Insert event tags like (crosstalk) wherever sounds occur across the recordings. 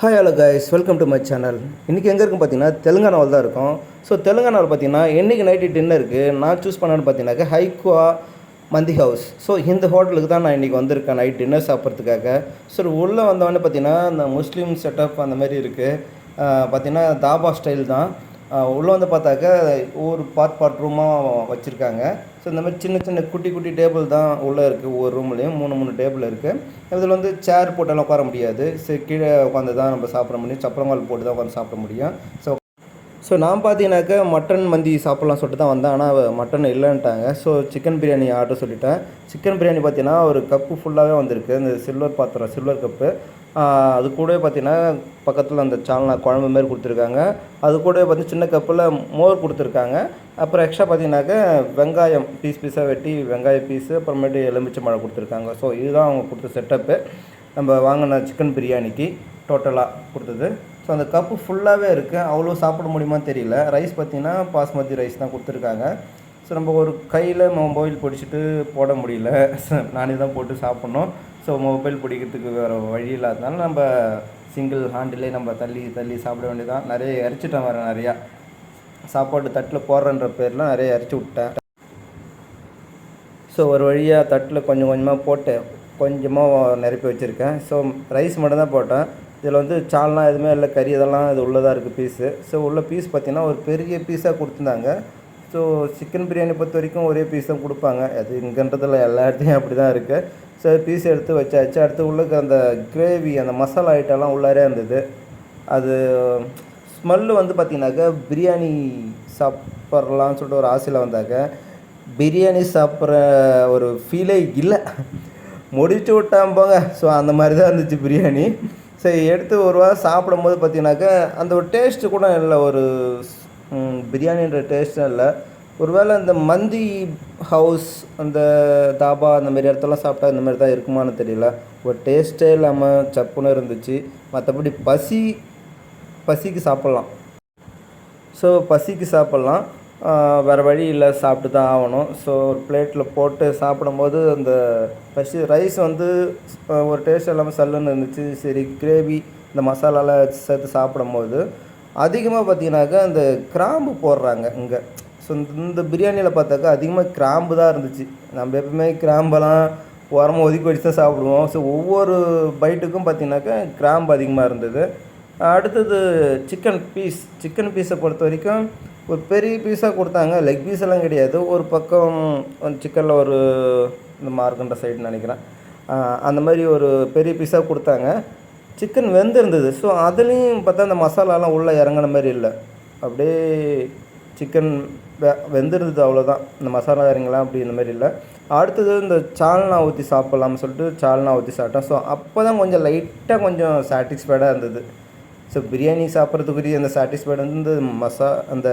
Hi hello guys welcome to my channel இன்றைக்கி எங்கே இருக்கும் பார்த்தீங்கன்னா தெலுங்கானாவில் தான் இருக்கும். ஸோ தெலுங்கானாவில் பார்த்தீங்கன்னா இன்றைக்கி நைட்டு டின்னருக்கு நான் சூஸ் பண்ணேன்னு பார்த்தீங்கன்னாக்க ஹைக்குவா மந்தி ஹவுஸ் ஸோ இந்த ஹோட்டலுக்கு தான் நான் இன்றைக்கி வந்திருக்கேன் நைட் டின்னர் சாப்பிட்றதுக்காக. ஸோ உள்ளே வந்தவொடனே பார்த்தீங்கன்னா இந்த முஸ்லீம் செட்டப் அந்த மாதிரி இருக்குது பார்த்தீங்கன்னா தாபா ஸ்டைல் தான். உள்ளே வந்து பார்த்தாக்கா ஒவ்வொரு பார்ட் பார்ட் ரூமாக வச்சுருக்காங்க. ஸோ இந்த மாதிரி சின்ன சின்ன குட்டி குட்டி டேபிள் தான் உள்ளே இருக்குது ஒவ்வொரு ரூம்லேயும் மூணு மூணு டேபிள் இருக்குது இதில் வந்து சேர் போட்டெல்லாம் உட்கார முடியாது. சரி கீழே உட்காந்து தான் நம்ம சாப்பிட முடியும். சப்பரங்கால் போட்டு தான் உட்காந்து சாப்பிட முடியும். ஸோ ஸோ நான் பார்த்தீங்கன்னாக்கா மட்டன் மந்தி சாப்பிட்லாம் சொல்லிட்டு தான் வந்தேன். ஆனால் மட்டன் இல்லைன்ட்டாங்க. ஸோ சிக்கன் பிரியாணி ஆர்டர் சொல்லிட்டேன். சிக்கன் பிரியாணி பார்த்தீங்கன்னா ஒரு கப்பு ஃபுல்லாகவே வந்திருக்கு. இந்த சில்வர் பாத்திரம் சில்வர் கப்பு அது கூடவே பார்த்தீங்கன்னா பக்கத்தில் அந்த சால்னா குழம்பு மாரி கொடுத்துருக்காங்க. அது கூடவே பார்த்து சின்ன கப்பில் மோர் கொடுத்துருக்காங்க. அப்புறம் எக்ஸ்ட்ரா பார்த்தீங்கன்னாக்கா வெங்காயம் பீஸ் பீஸாக வெட்டி வெங்காய பீஸு அப்புறமேட்டு எலுமிச்சை மழை கொடுத்துருக்காங்க. ஸோ இதுதான் அவங்க கொடுத்த செட்டப்பு நம்ம வாங்கின சிக்கன் பிரியாணிக்கு டோட்டலாக கொடுத்தது. ஸோ அந்த கப்பு ஃபுல்லாகவே இருக்குது அவ்வளோ சாப்பிட முடியுமான்னு தெரியல. ரைஸ் பார்த்திங்கன்னா பாஸ்மதி ரைஸ் தான் கொடுத்துருக்காங்க. ஸோ நம்ம ஒரு கையில் மொபைல் பிடிச்சிட்டு போட முடியல. (laughs) நானே தான் போட்டு சாப்பிட்ணும். ஸோ மொபைல் பிடிக்கிறதுக்கு வேறு வழி இல்லாதனால நம்ம சிங்கிள் ஹேண்டிலே நம்ம தள்ளி தள்ளி சாப்பிட வேண்டியதான் நிறைய இறச்சிட்டேன் வேறு நிறையா. சாப்பாடு தட்டில் போடுறன்ற பேரில் நிறைய இறச்சி விட்டேன். ஸோ ஒரு வழியாக தட்டில் கொஞ்சம் கொஞ்சமாக போட்டு கொஞ்சமாக நிரப்பி வச்சுருக்கேன். ஸோ ரைஸ் மட்டும்தான் போட்டேன். இதில் வந்து சால்னா எதுவுமே இல்லை. கறி இதெல்லாம் இது உள்ளதாக இருக்குது பீஸு ஸோ உள்ள பீஸ் பார்த்திங்கன்னா ஒரு பெரிய பீஸாக கொடுத்துருந்தாங்க. ஸோ சிக்கன் பிரியாணி பொறுத்த வரைக்கும் ஒரே பீஸ் தான் கொடுப்பாங்க. அது இங்கன்றதில் எல்லா இடத்துலையும் அப்படி தான் இருக்குது ஸோ பீஸ் எடுத்து வச்சாச்சு. அடுத்து உள்ளுக்கு அந்த கிரேவி அந்த மசாலா ஐட்டம்லாம் உள்ளாரே இருந்தது. அது ஸ்மெல்லு வந்து பார்த்திங்கனாக்கா பிரியாணி சாப்பிட்றலாம்னு சொல்லிட்டு ஒரு ஆசையில் வந்தாக்க பிரியாணி சாப்பிட்ற ஒரு ஃபீலே இல்லை. முடிச்சு விட்டான் போங்க. ஸோ அந்த மாதிரி தான் இருந்துச்சு பிரியாணி சரி எடுத்து ஒரு வாரம் சாப்பிடும் போது அந்த ஒரு டேஸ்ட்டு கூட இல்லை. ஒரு பிரியாணின்ற டேஸ்ட்டும் இல்லை. ஒருவேளை இந்த மந்தி ஹவுஸ் அந்த தாபா அந்த மாதிரி இடத்தெல்லாம் சாப்பிட்டா இந்த மாதிரி தான் இருக்குமான்னு தெரியல. ஒரு டேஸ்ட்டே இல்லாமல் சப்புன்னு இருந்துச்சு. மற்றபடி பசி பசிக்கு சாப்பிட்லாம். ஸோ பசிக்கு சாப்பிட்லாம். வேறு வழி இல்லை சாப்பிட்டு தான் ஆகணும். ஸோ ஒரு பிளேட்டில் போட்டு சாப்பிடும்போது அந்த பசி ரைஸ் வந்து ஒரு டேஸ்ட் இல்லாமல் சல்லுன்னு இருந்துச்சு. சரி கிரேவி இந்த மசாலாலாம் சேர்த்து சாப்பிடும்போது அதிகமாக பார்த்தீங்கன்னாக்கா அந்த கிராம்பு போடுறாங்க இங்கே. ஸோ இந்த பிரியாணியில் பார்த்தாக்கா அதிகமாக கிராம்பு தான் இருந்துச்சு. நம்ம எப்பவுமே கிராம்பெல்லாம் உரமாக ஒதுக்கி வச்சு தான் சாப்பிடுவோம். ஸோ ஒவ்வொரு பைட்டுக்கும் பார்த்தீங்கன்னாக்கா கிராம்பு அதிகமாக இருந்தது. அடுத்தது சிக்கன் பீஸ் சிக்கன் பீஸை பொறுத்த வரைக்கும் ஒரு பெரிய பீஸாக கொடுத்தாங்க. லெக் பீஸ் எல்லாம் கிடையாது. ஒரு பக்கம் சிக்கனில் ஒரு இந்த மார்க்கன்ற சைடு நினைக்கிறேன். அந்த மாதிரி ஒரு பெரிய பீஸாக கொடுத்தாங்க. சிக்கன் வெந்திருந்தது. ஸோ அதுலேயும் பார்த்தா அந்த மசாலாலாம் உள்ளே இறங்கின மாதிரி இல்லை. அப்படியே சிக்கன் வெ வெந்திருந்தது அவ்வளோதான் இந்த மசாலா இறங்கலாம் அப்படி இந்த மாதிரி இல்லை. அடுத்தது இந்த சால்னா ஊற்றி சாப்பிட்லாம்னு சொல்லிட்டு சால்னா ஊற்றி சாப்பிட்டேன். ஸோ அப்போ தான் கொஞ்சம் லைட்டாக கொஞ்சம் சாட்டிஸ்ஃபைடாக இருந்தது. ஸோ பிரியாணி சாப்பிட்றதுக்குரிய அந்த சாட்டிஸ்ஃபைடு வந்து இந்த மசா அந்த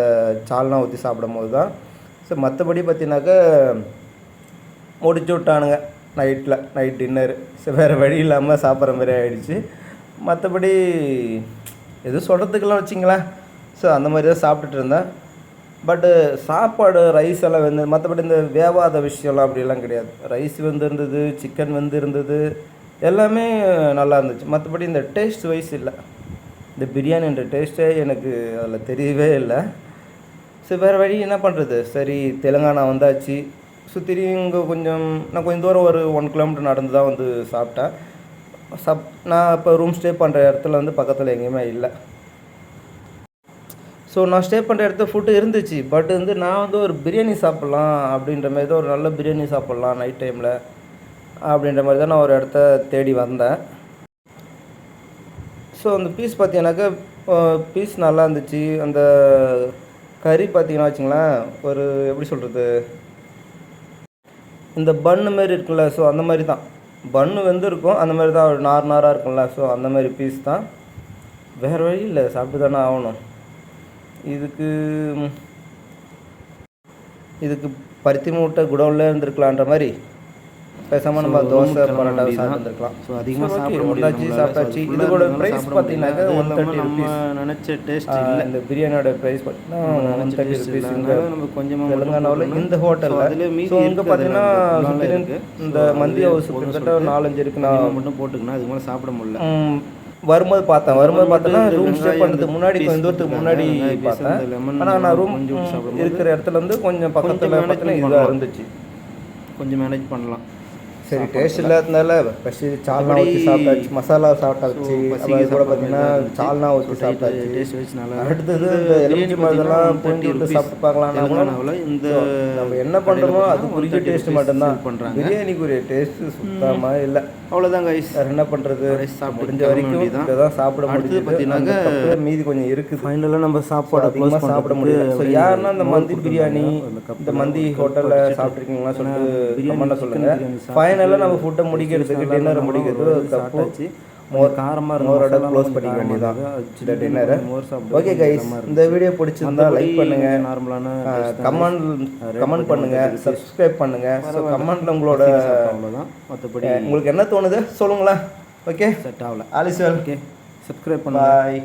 சால்னா ஊற்றி சாப்பிடும் போது தான் ஸோ மற்றபடி பார்த்தீங்கன்னாக்கா முடிச்சு விட்டானுங்க. நைட்டில் நைட் டின்னர் ஸோ வேறு வழி இல்லாமல் சாப்பிட்ற மாதிரி ஆகிடுச்சு மற்றபடி எதுவும் சொல்கிறதுக்கெல்லாம் வச்சிங்களேன். ஸோ அந்த மாதிரி தான் சாப்பிட்டுட்டு இருந்தேன். பட்டு சாப்பாடு ரைஸ் எல்லாம் வந்து மற்றபடி இந்த வேவாத விஷயம்லாம் அப்படிலாம் கிடையாது. ரைஸ் வந்து இருந்தது சிக்கன் வந்து இருந்தது எல்லாமே நல்லா இருந்துச்சு. மற்றபடி இந்த டேஸ்ட் வைஸ் இல்லை. இந்த பிரியாணின்ற டேஸ்ட்டே எனக்கு அதில் தெரியவே இல்லை. ஸோ வேறு வழி என்ன பண்ணுறது சரி தெலுங்கானா வந்தாச்சு. சுற்றி இங்கே கொஞ்சம் நான் கொஞ்சம் தூரம் ஒரு ஒன் கிலோமீட்டர் நடந்து தான் வந்து சாப்பிட்டேன். சப் நான் இப்போ ரூம் ஸ்டே பண்ணுற இடத்துல வந்து பக்கத்தில் எங்கேயுமே இல்லை. ஸோ நான் ஸ்டே பண்ணுற இடத்துல ஃபுட்டு இருந்துச்சு. பட் வந்து நான் வந்து ஒரு பிரியாணி சாப்பிட்லாம் அப்படின்ற மாதிரி தான் ஒரு நல்ல பிரியாணி சாப்பிட்லாம் நைட் டைமில் அப்படின்ற மாதிரி தான் நான் ஒரு இடத்த தேடி வந்தேன். ஸோ அந்த பீஸ் பார்த்தீங்கன்னாக்கா பீஸ் நல்லா இருந்துச்சு. அந்த கறி பார்த்தீங்கன்னா வச்சுங்களேன் ஒரு எப்படி சொல்கிறது இந்த பன்னு மாரி இருக்குல்ல ஸோ அந்த மாதிரி தான். பன்னு வந்து இருக்கும் அந்த மாதிரி தான் ஒரு நார் நாராக இருக்கும்ல. ஸோ அந்த மாதிரி பீஸ் தான். வேறு வழி இல்லை. சாப்பிட்டு தானே ஆகணும். இதுக்கு இதுக்கு பருத்தி மூட்டை குடவுல இருந்திருக்கலான்ற மாதிரி பேசாமல் நம்ம தோசை பரோட்டா சாப்பிட்டுருக்கலாம் ஸோ அதிகமாக சாப்பிட நம்மளால. சாப்பிட்டாச்சு. இதோட பார்த்தீங்கன்னாக்கா. அது 130 இல்லாம rupees. நம்ம நினைச்ச டேஸ்ட் இந்த பிரியாணியோட ப்ரைஸ் பார்த்தீங்கன்னா ஒன் தேர்ட்டி ருபீஸ் நம்ம கொஞ்சமாக தெலுங்கானாவில் இந்த ஹோட்டலில் ஸோ இங்கே பார்த்தீங்கன்னா இந்த மந்தி ஹவுஸ் கிட்டத்தட்ட ஒரு நாலஞ்சு இருக்கு நான் மட்டும் போட்டுக்கணும் மேலே சாப்பிட முடியல வரும்போது பார்த்தேன் வரும்போது பார்த்தேன்னா ரூம் ஸ்டே பண்ணுறதுக்கு முன்னாடி கொஞ்சம் தூரத்துக்கு. முன்னாடி பார்த்தேன் ஆனால் நான் ரூம் இருக்கிற இடத்துல இருந்து கொஞ்சம் பக்கத்தில் பார்த்தீங்கன்னா இதாக. இருந்துச்சு கொஞ்சம் மேனேஜ் பண்ணலாம் சரி டேஸ்ட் இல்லாததுனால ஃபஸ்ட்டு சால்னா ஊற்றி சாப்பிட்டாச்சு மசாலா சாப்பிட்டாச்சு அது கூட பார்த்தீங்கன்னா சால்னா ஊற்றி சாப்பிட்டாச்சு. டேஸ்ட் வச்சு நல்லா அடுத்தது இந்த எலுமிச்சி மருந்தெல்லாம் புரிஞ்சு விட்டு சாப்பிட்டு பார்க்கலாம் இந்த நம்ம என்ன பண்ணுறோமோ அதுக்குரிய பார்த்தீங்கன்னா டேஸ்ட் 130 மட்டும்தான். பண்றாங்க. பிரியாணிக்குரிய டேஸ்ட்டு சுத்தமாக இல்லை. அவ்வளோதான் கைஸ் என்ன பண்ணுறது முடிஞ்ச வரைக்கும். இதை தான் சாப்பிட முடியுது. பார்த்தீங்கன்னாக்க பார்த்தீங்கன்னா மீதி கொஞ்சம் இருக்குது. ஃபைனலாக நம்ம சாப்பாடு அதிகமாக சாப்பிட முடியல ஸோ யாருன்னா இந்த மந்தி பிரியாணி இந்த மந்தி ஹோட்டலில் சாப்பிட்ருக்கீங்களா சொல்லிட்டு கமெண்ட்டில் சொல்லுங்கள் ஃபைனலாக நம்ம ஃபுட்டை முடிக்கிறதுக்கு டின்னரை முடிக்கிறது கப்பு மோர் காரமாக மோரோட க்ளோஸ் பண்ணிக்க வேண்டியதான் இந்த டின்னரை ஓகே கைஸ் இந்த வீடியோ பிடிச்சிருந்தா லைக் பண்ணுங்க. நார்மலான கமெண்ட் கமெண்ட் பண்ணுங்க. சப்ஸ்கிரைப் பண்ணுங்க. ஸோ கமெண்ட்ல உங்களோட மற்றபடி உங்களுக்கு என்ன தோணுது? சொல்லுங்களேன். ஓகே செட் ஆகல. ஆலிஸ்வல். ஓகே சப்ஸ்கிரைப் பண்ணுங்க. பாய்